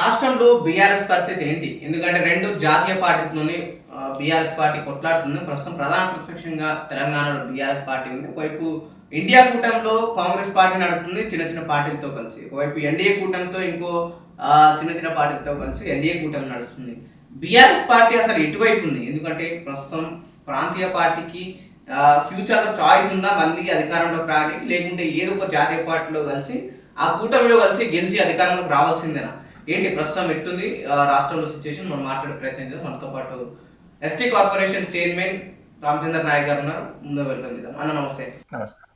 రాష్ట్రంలో బీఆర్ఎస్ పరిస్థితి ఏంటి? ఎందుకంటే రెండు జాతీయ పార్టీలతోనే బీఆర్ఎస్ పార్టీ కొట్లాడుతుంది. ప్రస్తుతం ప్రధాన ప్రతిపక్షంగా తెలంగాణలో బీఆర్ఎస్ పార్టీ ఉంది. ఒకవైపు ఇండియా కూటమిలో కాంగ్రెస్ పార్టీ నడుస్తుంది చిన్న చిన్న పార్టీలతో కలిసి. ఒకవైపు ఎన్డీఏ కూటమితో ఇంకో చిన్న చిన్న పార్టీలతో కలిసి ఎన్డీఏ కూటమి నడుస్తుంది. బీఆర్ఎస్ పార్టీ అసలు ఎటువైపు ఉంది? ఎందుకంటే ప్రస్తుతం ప్రాంతీయ పార్టీకి ఫ్యూచర్లో చాయిస్ ఉందా? మళ్ళీ అధికారంలో రావడానికి లేకుంటే ఏదో ఒక జాతీయ పార్టీలో కలిసి ఆ కూటమిలో కలిసి గెలిచి అధికారంలోకి రావాల్సిందేనా? ఏంటి ప్రస్తుతం ఎట్టుంది? రాష్ట్రంలో సిచ్యువేషన్ మనం మాట్లాడే ప్రయత్నం చేద్దాం. మనతో పాటు ST corporation chairman Ramachandra Nayak garu ఉన్నారు. ముందు వెల్కమ్ చేద్దాం. అన్న నమస్తే. నమస్కారం.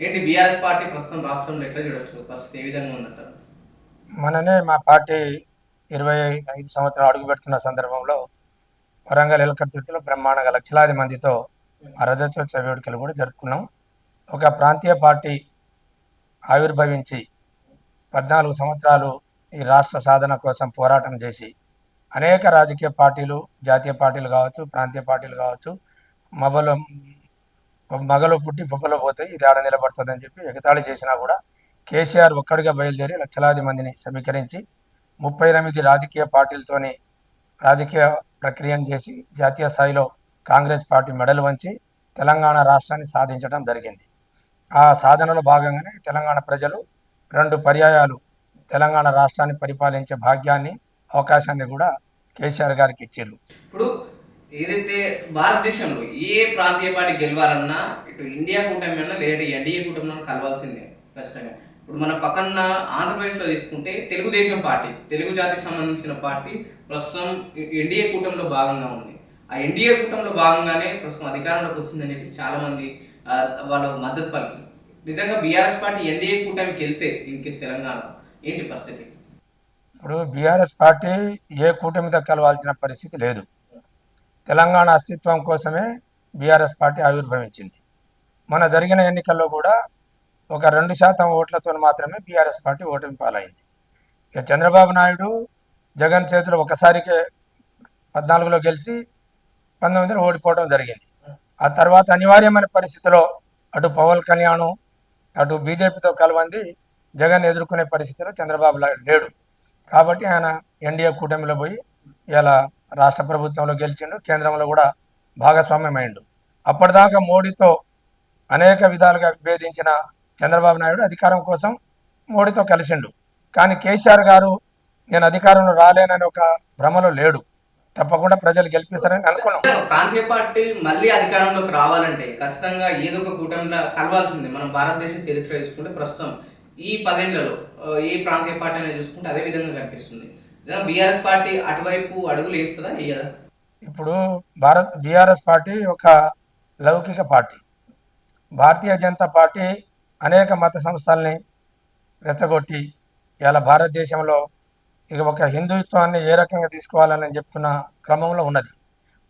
ఏంటి బీఆర్ఎస్ పార్టీ ప్రస్తుతం రాష్ట్రంలో ఎట్లా చూడొచ్చు? పరిస్థితి ఏ విధంగా ఉందంటారు? మననే మా పార్టీ ఇరవై ఐదు సంవత్సరాలు అడుగు పెడుతున్న సందర్భంలో వరంగల్ ఎలకర్తిలో బ్రహ్మాండంగా లక్షలాది మందితో ఆ రజతోత్సవ వేడుకలు కూడా జరుపుకున్నాం. ఒక ప్రాంతీయ పార్టీ ఆవిర్భవించి పద్నాలుగు సంవత్సరాలు ఈ రాష్ట్ర సాధన కోసం పోరాటం చేసి అనేక రాజకీయ పార్టీలు జాతీయ పార్టీలు కావచ్చు ప్రాంతీయ పార్టీలు కావచ్చు మగలు మగలు పుట్టి పొప్పలో పోతే ఇది ఆడ నిలబడుతుందని చెప్పి ఎగతాళి చేసినా కూడా కేసీఆర్ ఒక్కడిగా బయలుదేరి లక్షలాది మందిని సమీకరించి ముప్పై ఎనిమిది రాజకీయ పార్టీలతోని రాజకీయ ప్రక్రియను చేసి జాతీయ స్థాయిలో కాంగ్రెస్ పార్టీ మెడలు వంచి తెలంగాణ రాష్ట్రాన్ని సాధించడం జరిగింది. ఆ సాధనలో భాగంగానే తెలంగాణ ప్రజలు రెండు పర్యాయాలు తెలంగాణ రాష్ట్రాన్ని పరిపాలించే భాగ్యాన్ని అవకాశాన్ని కూడా కేసీఆర్ గారికి ఇచ్చారు ఇప్పుడు ఏదైతే భారతదేశంలో ఏ ప్రాంతీయ పార్టీ గెలవాలన్నా ఇటు ఇండియా కూటమి అన్నా లేదంటే ఎన్డీఏ కూటమి కలవాల్సిందే ఖచ్చితంగా. ఇప్పుడు మన పక్కన ఆంధ్రప్రదేశ్లో తీసుకుంటే తెలుగుదేశం పార్టీ తెలుగు జాతికి సంబంధించిన పార్టీ ప్రస్తుతం ఎన్డీఏ కూటమిలో భాగంగా ఉంది. ఆ ఎన్డీఏ కూటమిలో భాగంగానే ప్రస్తుతం అధికారంలోకి వచ్చిందని చెప్పి చాలామంది వాళ్ళ వాళ్ళు మద్దతు పలికి నిజంగా బీఆర్ఎస్ పార్టీ ఎన్డీఏ కూటమికి వెళ్తే ఇన్కేస్ తెలంగాణ ఏంటి పరిస్థితి? ఇప్పుడు బీఆర్ఎస్ పార్టీ ఏ కూటమితో కలవాల్సిన పరిస్థితి లేదు. తెలంగాణ అస్తిత్వం కోసమే బీఆర్ఎస్ పార్టీ ఆవిర్భవించింది. మన జరిగిన ఎన్నికల్లో కూడా ఒక రెండు శాతం ఓట్లతో మాత్రమే బీఆర్ఎస్ పార్టీ ఓటమి పాలైంది. ఇక చంద్రబాబు నాయుడు జగన్ చేతిలో ఒకసారికే పద్నాలుగులో గెలిచి పంతొమ్మిదిలో ఓడిపోవడం జరిగింది. ఆ తర్వాత అనివార్యమైన పరిస్థితిలో అటు పవన్ కళ్యాణ్ అటు బీజేపీతో కలవంది జగన్ ఎదుర్కొనే పరిస్థితిలో చంద్రబాబు లేడు. కాబట్టి ఆయన ఎన్డీఏ కూటమిలో పోయి ఇలా రాష్ట్ర ప్రభుత్వంలో గెలిచిండు కేంద్రంలో కూడా భాగస్వామ్యమైండు. అప్పటిదాకా మోడీతో అనేక విధాలుగా విభేదించిన చంద్రబాబు నాయుడు అధికారం కోసం మోడీతో కలిసిండు. కానీ కేసీఆర్ గారు నేను అధికారంలో రాలేనని ఒక భ్రమలో లేడు. తప్పకుండా ప్రజలు గెలిపిస్తారని అనుకున్నాం. ప్రాంతీయ పార్టీ మళ్ళీ అధికారంలోకి రావాలంటే ఖచ్చితంగా ఏదో ఒక కూటమిలో కలవాల్సిందే. మనం భారతదేశ చరిత్ర చూసుకుంటే ప్రస్తుతం ఈ పదేళ్ళలో ఏ ప్రాంతీయ పార్టీ అనేది చూసుకుంటే అదే విధంగా కనిపిస్తుంది. బీఆర్ఎస్ పార్టీ అటువైపు అడుగులు వేస్తుందా వేయదా? ఇప్పుడు భారత్ బీఆర్ఎస్ పార్టీ ఒక లౌకిక పార్టీ. భారతీయ జనతా పార్టీ అనేక మత సంస్థల్ని రెచ్చగొట్టి ఇలా భారతదేశంలో ఇక ఒక హిందుత్వాన్ని ఏ రకంగా తీసుకోవాలని చెప్తున్న క్రమంలో ఉన్నది.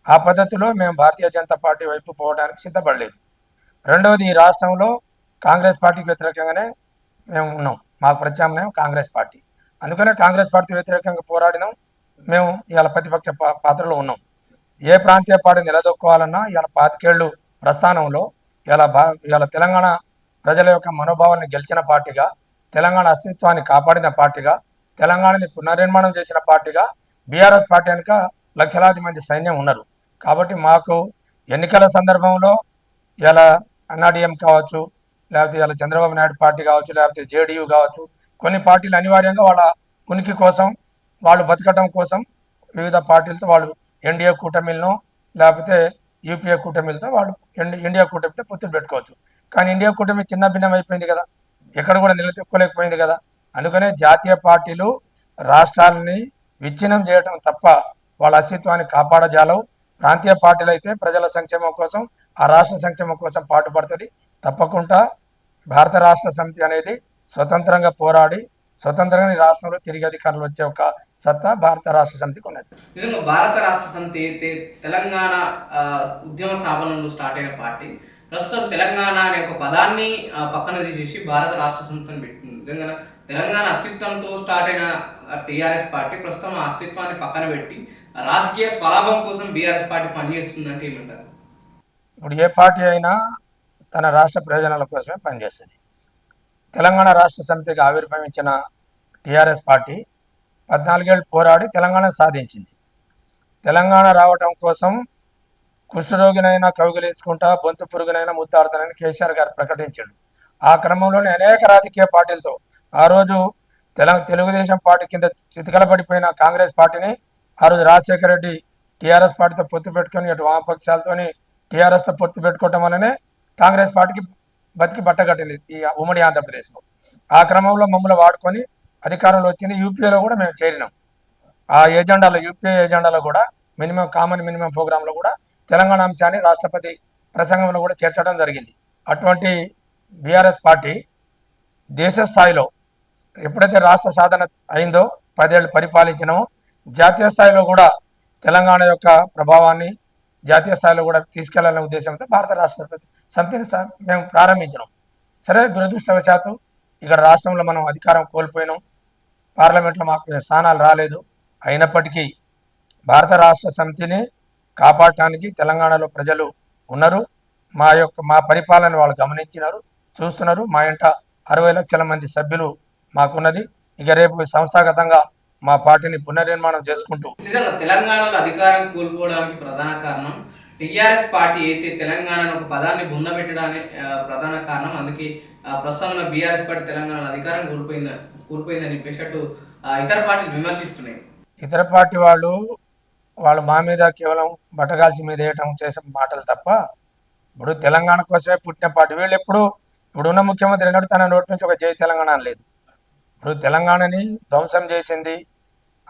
ఆ పద్ధతిలో మేము భారతీయ జనతా పార్టీ వైపు పోవడానికి సిద్ధపడలేదు. రెండవది ఈ రాష్ట్రంలో కాంగ్రెస్ పార్టీకి వ్యతిరేకంగానే మేము ఉన్నాం. మాకు ప్రత్యామ్నాయం కాంగ్రెస్ పార్టీ. అందుకనే కాంగ్రెస్ పార్టీ వ్యతిరేకంగా పోరాడినాం. మేము ఇవాళ ప్రతిపక్ష పాత్రలో ఉన్నాం. ఏ ప్రాంతీయ పార్టీ నిలదొక్కోవాలన్నా ఇవాళ పాతికేళ్ళు ప్రస్థానంలో ఇలా బా ఇవాళ తెలంగాణ ప్రజల యొక్క మనోభావాన్ని గెలిచిన పార్టీగా తెలంగాణ అస్తిత్వాన్ని కాపాడిన పార్టీగా తెలంగాణని పునర్నిర్మాణం చేసిన పార్టీగా బీఆర్ఎస్ పార్టీ వెనుక లక్షలాది మంది సైన్యం ఉన్నారు. కాబట్టి మాకు ఎన్నికల సందర్భంలో ఇలా అన్నాడీఎం కావచ్చు లేకపోతే ఇలా చంద్రబాబు నాయుడు పార్టీ కావచ్చు లేకపోతే జేడీయూ కావచ్చు కొన్ని పార్టీలు అనివార్యంగా వాళ్ళ ఉనికి కోసం వాళ్ళు బతకటం కోసం వివిధ పార్టీలతో వాళ్ళు ఎన్డీఏ కూటమిలను లేకపోతే యూపీఏ కూటమిలతో వాళ్ళు ఇండియా కూటమితో పొత్తులు పెట్టుకోవచ్చు. కానీ ఇండియా కూటమి చిన్న భిన్నం అయిపోయింది కదా. ఎక్కడ కూడా నిలదొక్కోలేకపోయింది కదా. అందుకనే జాతీయ పార్టీలు రాష్ట్రాలని విచ్ఛిన్నం చేయటం తప్ప వాళ్ళ అస్తిత్వాన్ని కాపాడజాలవు. ప్రాంతీయ పార్టీలు అయితే ప్రజల సంక్షేమం కోసం ఆ రాష్ట్ర సంక్షేమం కోసం పాటుపడుతుంది. తప్పకుండా భారత రాష్ట్ర సమితి అనేది స్వతంత్రంగా పోరాడి స్వతంత్రంగా ఈ రాష్ట్రంలో తిరిగి అధికారులు వచ్చే ఒక సత్తా భారత రాష్ట్ర సమితికి ఉన్నది. నిజంగా భారత రాష్ట్ర సమితి అయితే తెలంగాణ ఉద్యమ స్థాపనలో స్టార్ట్ అయిన పార్టీ. ప్రస్తుతం తెలంగాణ అనే ఒక పదాన్ని పక్కన తీసేసి భారత రాష్ట్ర సమితిని పెట్టింది. నిజంగా తెలంగాణ అస్తిత్వంతో స్టార్ట్ అయిన టీఆర్ఎస్ పార్టీ ప్రస్తుతం ఆ అస్తిత్వాన్ని పక్కన పెట్టి రాజకీయ స్వలాభం కోసం బీఆర్ఎస్ పార్టీ పనిచేస్తుందంటే ఏమంటారు? ఇప్పుడు ఏ పార్టీ అయినా తన రాష్ట్ర ప్రయోజనాల కోసమే పనిచేస్తుంది. తెలంగాణ రాష్ట్ర సమితిగా ఆవిర్భవించిన టీఆర్ఎస్ పార్టీ పద్నాలుగేళ్ళు పోరాడి తెలంగాణ సాధించింది. తెలంగాణ రావటం కోసం కుష్ఠరోగినైనా కవిగిలించుకుంటా బొంతు పురుగునైనా ముద్దాడుతానని కేసీఆర్ గారు ప్రకటించాడు. ఆ క్రమంలోనే అనేక రాజకీయ పార్టీలతో ఆ రోజు తెలంగాణ తెలుగుదేశం పార్టీ కింద చితికలబడిపోయిన కాంగ్రెస్ పార్టీని ఆ రోజు రాజశేఖర రెడ్డి టీఆర్ఎస్ పార్టీతో పొత్తు పెట్టుకొని అటు వామపక్షాలతోని టీఆర్ఎస్తో పొత్తు పెట్టుకోవటం వల్లనే కాంగ్రెస్ పార్టీకి బతికి బట్టగట్టింది ఈ ఉమ్మడి ఆంధ్రప్రదేశ్లో. ఆ క్రమంలో మమ్మల్ని వాడుకొని అధికారంలో వచ్చింది యూపీఏలో కూడా మేము చేరినాం. ఆ ఏజెండాలో యూపీఏ ఏజెండాలో కూడా మినిమం కామన్ మినిమం ప్రోగ్రాంలో కూడా తెలంగాణ అంశాన్ని రాష్ట్రపతి ప్రసంగంలో కూడా చేర్చడం జరిగింది. అటువంటి బీఆర్ఎస్ పార్టీ దేశ స్థాయిలో ఎప్పుడైతే రాష్ట్ర సాధన అయిందో పదేళ్ళు పరిపాలించినామో జాతీయ స్థాయిలో కూడా తెలంగాణ యొక్క ప్రభావాన్ని జాతీయ స్థాయిలో కూడా తీసుకెళ్ళాలనే ఉద్దేశంతో భారత రాష్ట్రపతి సమితిని మేము ప్రారంభించినాం. సరే దురదృష్టవశాత్తు ఇక్కడ రాష్ట్రంలో మనం అధికారం కోల్పోయినాం. పార్లమెంట్లో మాకు స్థానాలు రాలేదు. అయినప్పటికీ భారత రాష్ట్ర సమితిని కాపాడటానికి తెలంగాణలో ప్రజలు ఉన్నారు. మా యొక్క మా పరిపాలన వాళ్ళు గమనించినారు చూస్తున్నారు. మా ఇంట అరవై లక్షల మంది సభ్యులు మాకున్నది. ఇక రేపు సంస్థాగతంగా మా పార్టీని పునర్నిర్మాణం చేసుకుంటూ. నిజంగా తెలంగాణలో అధికారం కోల్పోవడానికి ప్రధాన కారణం టీఆర్ఎస్ పార్టీ అయితే తెలంగాణను ఒక పదాన్ని బుందబెట్టడానికి ఆ, ప్రధాన కారణం. అందుకే ప్రస్తుతం బీఆర్ఎస్ పార్టీ తెలంగాణలో అధికారం కోల్పోయింది కోల్పోయిందని చెప్పేసి అటు ఆ, ఇతర పార్టీలు విమర్శిస్తున్నాయి. ఇతర పార్టీ వాళ్ళు వాళ్ళు మా మీద కేవలం బట్టగాల్చి మీద వేయటం చేసే మాటలు తప్ప ఇప్పుడు తెలంగాణ కోసమే పుట్టిన పార్టీ. వీళ్ళు ఎప్పుడు ఇప్పుడున్న ముఖ్యమంత్రి ఎన్నడూ తన నోటి నుంచి ఒక జై తెలంగాణ లేదు ఇప్పుడు తెలంగాణని ధ్వంసం చేసింది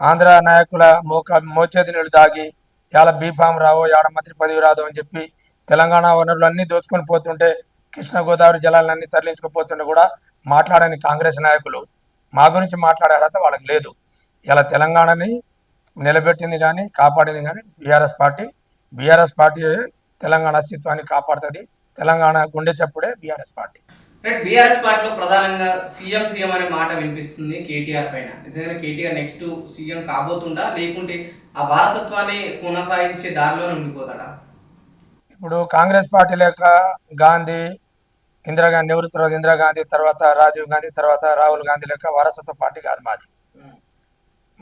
ఆంధ్ర నాయకుల మోక మోచేతి నీళ్ళు తాగి ఇవాళ బీఫామ్ రావో యాడ మంత్రి పదవి రాదు అని చెప్పి తెలంగాణ వనరులు అన్నీ దోచుకొని పోతుంటే కృష్ణ గోదావరి జలాలన్నీ తరలించుకుపోతుంటే కూడా మాట్లాడని కాంగ్రెస్ నాయకులు మా గురించి మాట్లాడే అర్హత వాళ్ళకి లేదు. ఇలా తెలంగాణని నిలబెట్టింది కానీ కాపాడింది కానీ BRS party. BRS party Telangana అస్తిత్వాన్ని కాపాడుతుంది. తెలంగాణ గుండె చప్పుడే బీఆర్ఎస్ పార్టీ. రైట్ బీఆర్ఎస్ పార్టీలో ప్రధానంగా సీఎం సీఎం అనే మాట వినిపిస్తుంది కేటీఆర్ పైన. నిజంగా కేటీఆర్ నెక్స్ట్ సీఎం కాబోతుండా? లేకుంటే ఆ వారసత్వాన్ని కొనసాగించే దారిలోనే ఉండిపోతాడా? ఇప్పుడు కాంగ్రెస్ పార్టీ లేక గాంధీ ఇందిరాగాంధీ నెహ్రూ తర్వాత ఇందిరాగాంధీ తర్వాత రాజీవ్ గాంధీ తర్వాత రాహుల్ గాంధీ లెక్క వారసత్వ పార్టీ కాదు మాది.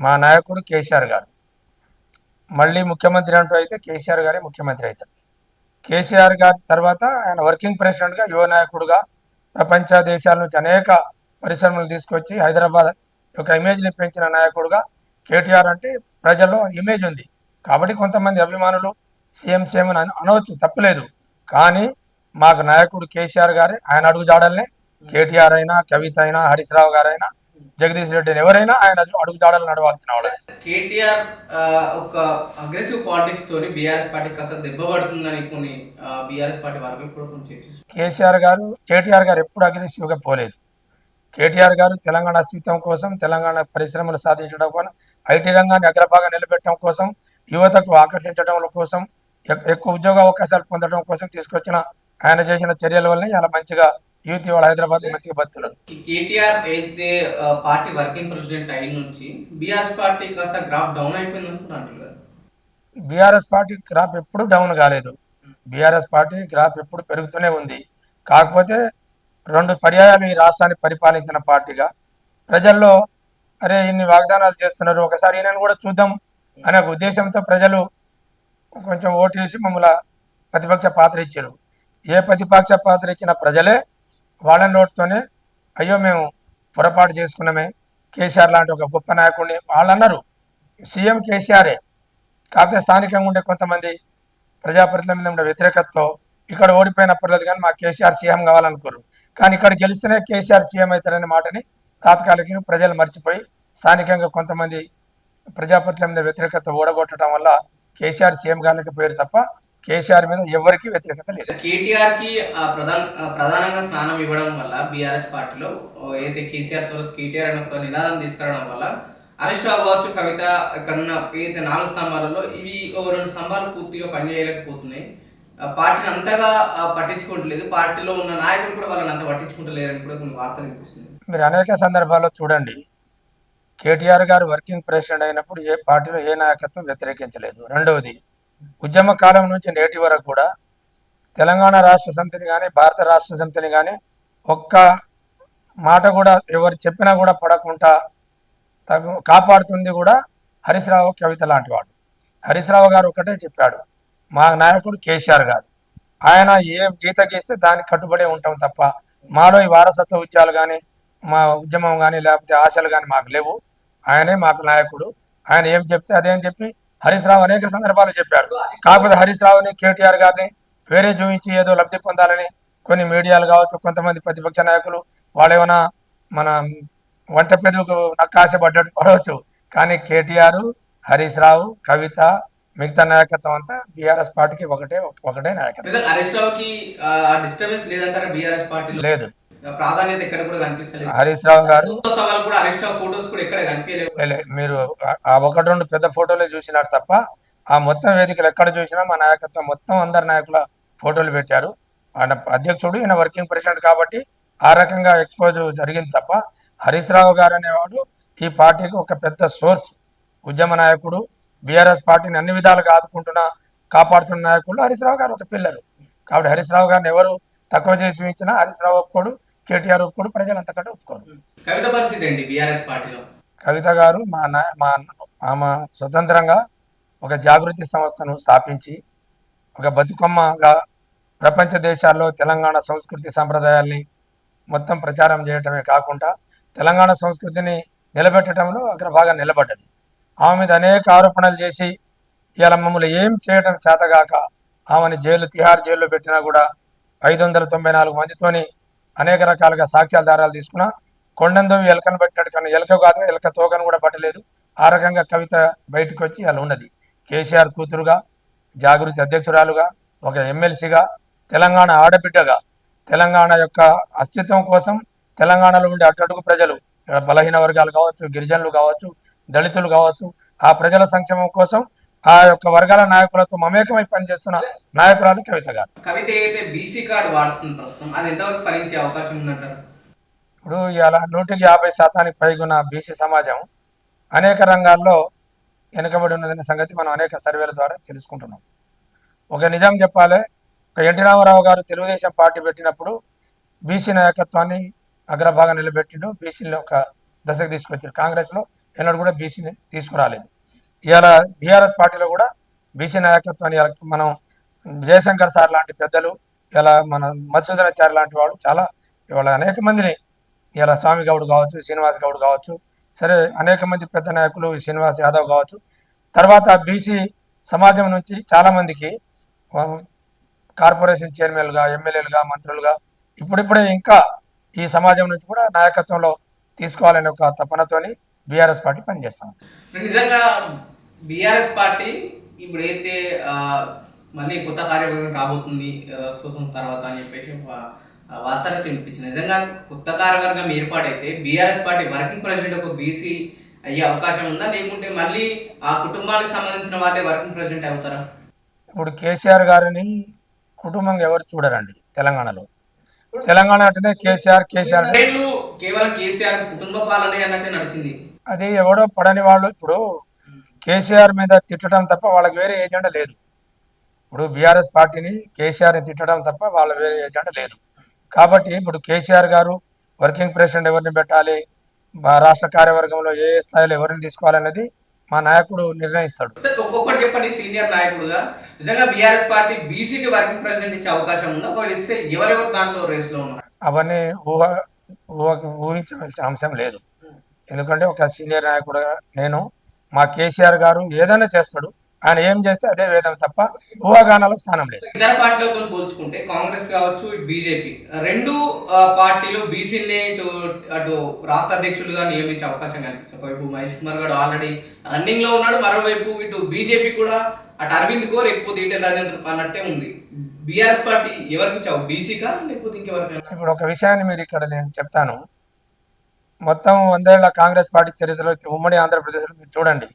మా నాయకుడు కేసీఆర్ గారు. మళ్ళీ ముఖ్యమంత్రి అంటూ అయితే కేసీఆర్ గారే ముఖ్యమంత్రి అవుతారు. కేసీఆర్ గారి తర్వాత ఆయన వర్కింగ్ ప్రెసిడెంట్గా యువ నాయకుడుగా ప్రపంచ దేశాల నుంచి అనేక పరిశ్రమలు తీసుకొచ్చి హైదరాబాద్ యొక్క ఇమేజ్ని పెంచిన నాయకుడుగా కేటీఆర్ అంటే ప్రజల్లో ఇమేజ్ ఉంది. కాబట్టి కొంతమంది అభిమానులు సీఎం సీఎం అని అనవచ్చు తప్పలేదు. కానీ మాకు నాయకుడు కేసీఆర్ గారే ఆయన అడుగు జాడల్నే కేటీఆర్ అయినా కవిత అయినా హరీష్ రావు గారైనా జగదీష్ రెడ్డి అయినా ఎవరైనా ఆయన అడుగు జాడలు నడవాల్సిన వాళ్ళే. కేటీఆర్ ఒక అగ్రెసివ్ పాలిటిక్స్ తోని బీఆర్ఎస్ పార్టీ కాస్త దెబ్బ పడుతుందని కొన్ని బీఆర్ఎస్ పార్టీ వర్గాలు కూడా చర్చిస్తున్నారు కేసీఆర్ గారు కేటీఆర్ గారు ఎప్పుడు అగ్రెసివ్గా పోలేదు. కేటీఆర్ గారు తెలంగాణ అస్తిత్వం కోసం తెలంగాణ పరిశ్రమలు సాధించడం కోసం ఐటీ రంగాన్ని అగ్రభాగం నిలబెట్టడం కోసం యువతకు ఆకర్షించడం కోసం ఎక్- ఎక్కువ ఉద్యోగ అవకాశాలు పొందడం కోసం తీసుకొచ్చిన ఆయన చేసిన చర్యల వల్లనే చాలా మంచిగా యూత్ ఇవాళ హైదరాబాద్ మంచిగా బతున్నారు కేటీఆర్ అయితే పార్టీ వర్కింగ్ ప్రెసిడెంట్ అయిన నుంచి బీఆర్ఎస్ పార్టీ కాస్త గ్రాఫ్ డౌన్ అయిపోయింది అనుకుంటున్నాను బీఆర్ఎస్ పార్టీ గ్రాఫ్ ఎప్పుడు డౌన్ కాలేదు. బీఆర్ఎస్ పార్టీ గ్రాఫ్ ఎప్పుడు పెరుగుతూనే ఉంది. కాకపోతే రెండు పర్యాయాలు ఈ రాష్ట్రాన్ని పరిపాలించిన పార్టీగా ప్రజల్లో అరే ఇన్ని వాగ్దానాలు చేస్తున్నారు ఒకసారి ఈయనను కూడా చూద్దాం అనే ఉద్దేశంతో ప్రజలు కొంచెం ఓటు వేసి మమ్మల్ని ప్రతిపక్ష పాత్ర ఇచ్చారు. ఏ ప్రతిపక్ష పాత్ర ఇచ్చిన ప్రజలే వాళ్ళ నోటితోనే అయ్యో మేము పొరపాటు చేసుకున్నామే. కేసీఆర్ లాంటి ఒక గొప్ప నాయకుడిని వాళ్ళు అన్నారు సీఎం కేసీఆరే. కాకపోతే స్థానికంగా ఉండే కొంతమంది ప్రజాప్రతినిధుల మీద ఉండే వ్యతిరేకతతో ఇక్కడ ఓడిపోయిన పర్లేదు కానీ మా కేసీఆర్ సీఎం కావాలనుకోరు. కానీ ఇక్కడ గెలిస్తేనే కేసీఆర్ సీఎం అవుతారనే మాటని తాత్కాలికంగా ప్రజలు మర్చిపోయి స్థానికంగా కొంతమంది ప్రజాప్రతినిధుల మీద వ్యతిరేకత ఓడగొట్టడం వల్ల కేసీఆర్ సీఎం కాలేకపోయారు తప్ప కేసీఆర్ మీద ఎవరికీ వ్యతిరేకత లేదు. కేటీఆర్కి ప్రధాన ప్రధానంగా స్నానం ఇవ్వడం వల్ల బీఆర్ఎస్ పార్టీలో ఏదైతే కేసీఆర్ తర్వాత కేటీఆర్ అని ఒక నినాదం తీసుకురావడం వల్ల రావు కావచ్చు కవిత ఇక్కడ ఉన్న ఏదైతే నాలుగు స్తంభాలలో ఇవి ఓ రెండు స్తంభాలు పూర్తిగా పనిచేయలేకపోతున్నాయి. పార్టీని అంతగా ఆ, పట్టించుకోవట్లేదు. పార్టీలో ఉన్న నాయకులు కూడా వాళ్ళని అంత పట్టించుకుంటలేరని కూడా కొన్ని వార్తలు వినిపిస్తున్నాయి. మీరు అనేక సందర్భాల్లో చూడండి కేటీఆర్ గారు వర్కింగ్ ప్రెసిడెంట్ అయినప్పుడు ఏ పార్టీలో ఏ నాయకత్వం వ్యతిరేకించలేదు. రెండవది ఉద్యమ కాలం నుంచి నేటి వరకు కూడా తెలంగాణ రాష్ట్ర సమితిని కానీ భారత రాష్ట్ర సమితిని కానీ ఒక్క మాట కూడా ఎవరు చెప్పినా కూడా పడకుండా తగు కాపాడుతుంది కూడా హరీశ్రావు కవిత లాంటి వాడు. హరీశ్రావు గారు ఒకటే చెప్పాడు మా నాయకుడు కేసీఆర్ గారు. ఆయన ఏ గీత గీస్తే దానికి కట్టుబడి ఉంటాం తప్ప మాలో ఈ వారసత్వ ఉద్యాలు కానీ మా ఉద్యమం కానీ లేకపోతే ఆశలు కానీ మాకు లేవు. ఆయనే మాకు నాయకుడు. ఆయన ఏం చెప్తే అదేం చెప్పి హరీష్ రావు అనేక సందర్భాలు చెప్పాడు. కాకపోతే హరీష్ రావుని కేటీఆర్ గారిని వేరే చూపించి ఏదో లబ్ధి పొందాలని కొన్ని మీడియాలు కావచ్చు కొంతమంది ప్రతిపక్ష నాయకులు వాళ్ళు ఏమైనా మన వంట పెదవుకు నక్కాశపడ్డట్టు పడవచ్చు. కానీ కేటీఆర్ హరీష్ రావు కవిత మిగతా నాయకత్వం అంతా బీఆర్ఎస్ పార్టీకి ఒకటే ఒకటే నాయకత్వం. లేదు. ప్రాధాన్యత ఎక్కడ కూడా కనిపిస్తలేదు. హరీష్ రావు గారు సవాల్ కూడా హరీష్ రావు ఫోటోస్ కూడా ఎక్కడ కనిపించలేవు లే- మీరు ఆ- ఒకటి రెండు పెద్ద ఫోటోలే చూసినారు తప్ప ఆ మొత్తం వేదికలు ఎక్కడ చూసినా మా నాయకత్వం మొత్తం అందరు నాయకుల ఫోటోలు పెట్టారు. ఆయన అధ్యక్షుడు ఈయన వర్కింగ్ ప్రెసిడెంట్ కాబట్టి ఆ రకంగా ఎక్స్పోజ్ జరిగింది తప్ప హరీష్ రావు గారు అనేవాడు ఈ పార్టీకి ఒక పెద్ద సోర్స్ ఉద్యమ నాయకుడు. బీఆర్ఎస్ పార్టీని అన్ని విధాలుగా ఆదుకుంటున్న కాపాడుతున్న నాయకుడు హరీష్ రావు గారు ఒక పిల్లరు. కాబట్టి హరీష్ రావు గారిని ఎవరు తక్కువ చేసి చూపించినా హరీష్ రావు ఒప్పుకోడు. కేటీఆర్ ఒప్పుకోడు ప్రజలు అంతకంటే ఒప్పుకోరు. కవిత పరిస్థితి ఏంటి బీఆర్ఎస్ పార్టీలో? కవిత గారు మా నా మా ఆమె స్వతంత్రంగా ఒక జాగృతి సంస్థను స్థాపించి ఒక బతుకమ్మగా ప్రపంచ దేశాల్లో తెలంగాణ సంస్కృతి సంప్రదాయాల్ని మొత్తం ప్రచారం చేయటమే కాకుండా తెలంగాణ సంస్కృతిని నిలబెట్టడంలో అగ్రభాగా నిలబడ్డది. ఆమె మీద అనేక ఆరోపణలు చేసి ఇలా మమ్మల్ని ఏం చేయటం చేతగాక ఆమెని జైలు తిహార్ జైల్లో పెట్టినా కూడా ఐదు వందల తొంభై నాలుగు మందితోని అనేక రకాలుగా సాక్ష్యాధారాలు తీసుకున్నా కొండందో ఎలకను పెట్టినట్టు కానీ ఎలక కాదు ఎలక తోకను కూడా పట్టలేదు. ఆ రకంగా కవిత బయటకు వచ్చి అలా ఉన్నది. కేసీఆర్ కూతురుగా జాగృతి అధ్యక్షురాలుగా ఒక ఎమ్మెల్సీగా తెలంగాణ ఆడబిడ్డగా తెలంగాణ యొక్క అస్తిత్వం కోసం తెలంగాణలో ఉండే అట్టడుగు ప్రజలు బలహీన వర్గాలు కావచ్చు గిరిజనులు కావచ్చు దళితులు కావచ్చు ఆ ప్రజల సంక్షేమం కోసం ఆ యొక్క వర్గాల నాయకులతో మమేకమై పనిచేస్తున్న నాయకురాలు కవిత గారు. కవిత ఏదైతే బీసీ కార్డు వాడుతుంది ప్రస్తుతం అది ఎంతవరకు ఫలించే అవకాశం ఉందంటారు? ఇప్పుడు ఇలా నూటికి యాభై శాతానికి పైగున్న బీసీ సమాజం అనేక రంగాల్లో వెనుకబడి ఉన్నదనే సంగతి మనం అనేక సర్వేల ద్వారా తెలుసుకుంటున్నాం. ఒక నిజం చెప్పాలి ఒక ఎన్టీ రామారావు గారు తెలుగుదేశం పార్టీ పెట్టినప్పుడు బీసీ నాయకత్వాన్ని అగ్రభాగం నిలబెట్టిండు బీసీని ఒక దశకు తీసుకొచ్చారు. కాంగ్రెస్లో ఎన్నడూ కూడా బీసీని తీసుకురాలేదు. ఇవాళ బీఆర్ఎస్ పార్టీలో కూడా బీసీ నాయకత్వాన్ని మనం జయశంకర్ సార్ లాంటి పెద్దలు ఇలా మన మధుసూదనాచార్య లాంటి వాళ్ళు చాలా ఇవాళ అనేక మందిని ఇలా స్వామి గౌడ్ కావచ్చు శ్రీనివాస్ గౌడ్ కావచ్చు సరే అనేక మంది పెద్ద నాయకులు శ్రీనివాస్ యాదవ్ కావచ్చు. తర్వాత బీసీ సమాజం నుంచి చాలామందికి కార్పొరేషన్ చైర్మన్లుగా ఎమ్మెల్యేలుగా మంత్రులుగా ఇప్పుడిప్పుడే ఇంకా ఈ సమాజం నుంచి కూడా నాయకత్వంలో తీసుకోవాలనే ఒక తపనతోని బీఆర్ఎస్ పార్టీ పనిచేస్తాం. నిజంగా బీఆర్ఎస్ పార్టీ ఇప్పుడు అయితే ఆ, మళ్ళీ కొత్త కార్యవర్గం రాబోతుంది రసోసం తర్వాత అని చెప్పేసి వార్తలు వినిపించింది నిజంగా కొత్త కార్యవర్గం ఏర్పాటైతే బీఆర్ఎస్ పార్టీ వర్కింగ్ ప్రెసిడెంట్ ఒక బీసీ అయ్యే అవకాశం ఉందా? లేకుంటే మళ్ళీ ఆ కుటుంబానికి సంబంధించిన వాళ్ళే వర్కింగ్ ప్రెసిడెంట్ అవుతారా? ఇప్పుడు కేసీఆర్ గారిని కుటుంబంగా ఎవరు చూడరండి తెలంగాణలో? తెలంగాణ అంటేనే కేసీఆర్ కేసీఆర్ కేవలం కేసీఆర్ కుటుంబ పాలనే అన్నట్టే నడిచింది. అది ఎవడో పడని వాళ్ళు ఇప్పుడు కేసీఆర్ మీద తిట్టడం తప్ప వాళ్ళకి వేరే ఏజెండా లేదు. ఇప్పుడు బీఆర్ఎస్ పార్టీని కేసీఆర్ని తిట్టడం తప్ప వాళ్ళ వేరే ఏజెండా లేదు. కాబట్టి ఇప్పుడు కేసీఆర్ గారు వర్కింగ్ ప్రెసిడెంట్ ఎవరిని పెట్టాలి? మా రాష్ట్ర కార్యవర్గంలో ఏ ఏ స్థాయిలో ఎవరిని తీసుకోవాలనేది మా నాయకుడు నిర్ణయిస్తాడు. ఒక్కొక్కటి చెప్పండి సీనియర్ నాయకుడుగా. నిజంగా బీఆర్ఎస్ పార్టీ బీసీకి వర్కింగ్ ప్రెసిడెంట్ ఇచ్చే అవకాశం ఉందా? వాళ్ళు ఇస్తే ఎవరెవరు దాంట్లో రేస్లో ఉన్నారు? అవన్నీ ఊహ ఊహ ఊహించవలసిన అంశం లేదు. ఎందుకంటే ఒక సీనియర్ నాయకుడుగా నేను మా కేసీఆర్ గారు ఏదైనా చేస్తాడు ఆయన ఏం చేస్తే అదే వేదం తప్ప ఊహాగానాలకు స్థానం లేదు. ఇతర పార్టీలతో పోల్చుకుంటే కాంగ్రెస్ కావచ్చు ఇటు బీజేపీ. రెండు పార్టీలు బీసీని ఇటు అటు రాష్ట్ర అధ్యక్షులుగా నియమించే అవకాశం కనిపిస్తుంది ఒకవైపు మహేష్ కుమార్ గారు ఆల్రెడీ రన్నింగ్లో ఉన్నాడు మరోవైపు ఇటు బీజేపీ కూడా అటు అరవింద్ కో లేకపోతే ఇటు రాజేంద్ర అన్నట్టే ఉంది. బీఆర్ఎస్ పార్టీ ఎవరికి ఇచ్చావు బీసీకా లేకపోతే ఇంకెవరికైనా? ఇప్పుడు ఒక విషయాన్ని మీరు ఇక్కడ నేను చెప్తాను. మొత్తం వందేళ్ళ కాంగ్రెస్ పార్టీ చరిత్రలో ఉమ్మడి ఆంధ్రప్రదేశ్లో మీరు చూడండి.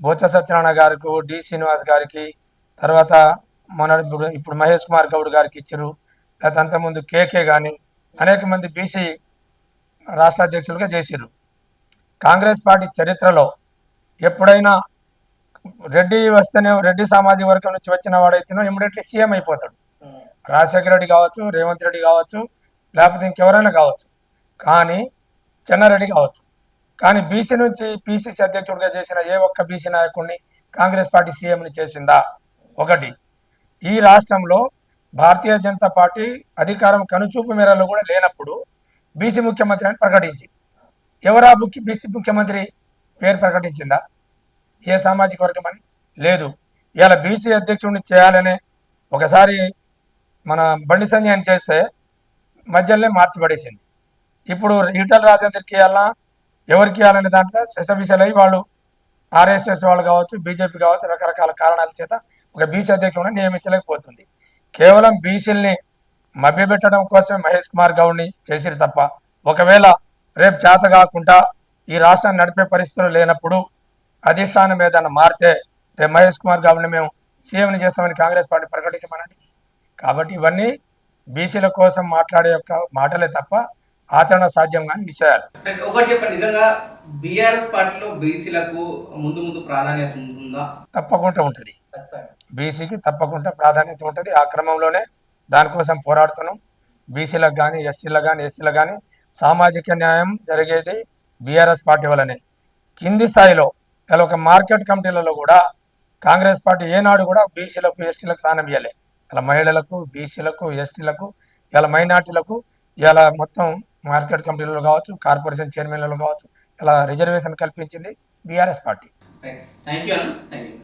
బొత్స సత్యనారాయణ గారికి డి శ్రీనివాస్ గారికి తర్వాత మన ఇప్పుడు మహేష్ కుమార్ గౌడ్ గారికి ఇచ్చారు. లేకపోతే అంతకుముందు కేకే కానీ అనేక మంది బీసీ రాష్ట్ర అధ్యక్షులుగా చేసిర్రు కాంగ్రెస్ పార్టీ చరిత్రలో ఎప్పుడైనా రెడ్డి వస్తేనే రెడ్డి సామాజిక వర్గం నుంచి వచ్చిన వాడైతేనో ఇమ్మీడియట్లీ సీఎం అయిపోతాడు. రాజశేఖర రెడ్డి కావచ్చు రేవంత్ రెడ్డి కావచ్చు లేకపోతే ఇంకెవరైనా కావచ్చు. కానీ చెన్నారెడ్డి కావచ్చు. కానీ బీసీ నుంచి పిసిసి అధ్యక్షుడిగా చేసిన ఏ ఒక్క బీసీ నాయకుడిని కాంగ్రెస్ పార్టీ సీఎంని చేసిందా? ఒకటి. ఈ రాష్ట్రంలో భారతీయ జనతా పార్టీ అధికారం కనుచూపు మేరలో కూడా లేనప్పుడు బీసీ ముఖ్యమంత్రి అని ప్రకటించింది. ఎవరా ముఖ్య బీసీ ముఖ్యమంత్రి పేరు ప్రకటించిందా? ఏ సామాజిక వర్గం అని? లేదు. ఇలా బీసీ అధ్యక్షుడిని చేయాలనే ఒకసారి మన బండి సంజయ్ చేస్తే మధ్యలోనే మార్చిపడేసింది ఇప్పుడు ఈటల రాజేందర్కి ఇవ్వాలా? ఎవరికి ఇవ్వాలనే దాంట్లో శశబిశలై వాళ్ళు ఆర్ఎస్ఎస్ వాళ్ళు కావచ్చు బీజేపీ కావచ్చు రకరకాల కారణాల చేత ఒక బీసీ అధ్యక్షుడిని నియమించలేకపోతుంది. కేవలం బీసీల్ని మభ్యపెట్టడం కోసమే మహేష్ కుమార్ గౌడ్ని చేసిరు తప్ప ఒకవేళ రేపు చేత కాకుండా ఈ రాష్ట్రాన్ని నడిపే పరిస్థితులు లేనప్పుడు అధిష్టానం ఏదైనా మారితే రేపు మహేష్ కుమార్ గౌడ్ని మేము సీఎంని చేస్తామని కాంగ్రెస్ పార్టీ ప్రకటించమనండి. కాబట్టి ఇవన్నీ బీసీల కోసం మాట్లాడే యొక్క మాటలే తప్ప ఆచరణ సాధ్యం కాని విషయాలు. అంటే ఒకటి చెప్పండి నిజంగా బీఆర్ఎస్ పార్టీలో బీసీలకు ముందు ముందు ప్రాధాన్యత ఉంటుందా? తప్పకుండా ఉంటుంది. బీసీకి తప్పకుండా ప్రాధాన్యత ఉంటుంది. ఆ క్రమంలోనే దానికోసం పోరాడుతున్నాం. బీసీలకు కానీ ఎస్టీలకు కానీ ఎస్సీలకు కానీ సామాజిక న్యాయం జరిగేది బీఆర్ఎస్ పార్టీ వల్లనే. కింది స్థాయిలో ఇలా ఒక మార్కెట్ కమిటీలలో కూడా కాంగ్రెస్ పార్టీ ఏనాడు కూడా బీసీలకు ఎస్టీలకు స్థానం ఇవ్వలే ఇలా మహిళలకు బీసీలకు ఎస్టీలకు ఇలా మైనార్టీలకు ఇలా మొత్తం మార్కెట్ కమిటీలలో కావచ్చు కార్పొరేషన్ చైర్మన్లలో కావచ్చు ఇలా రిజర్వేషన్ కల్పించింది BRS party. Thank you thank you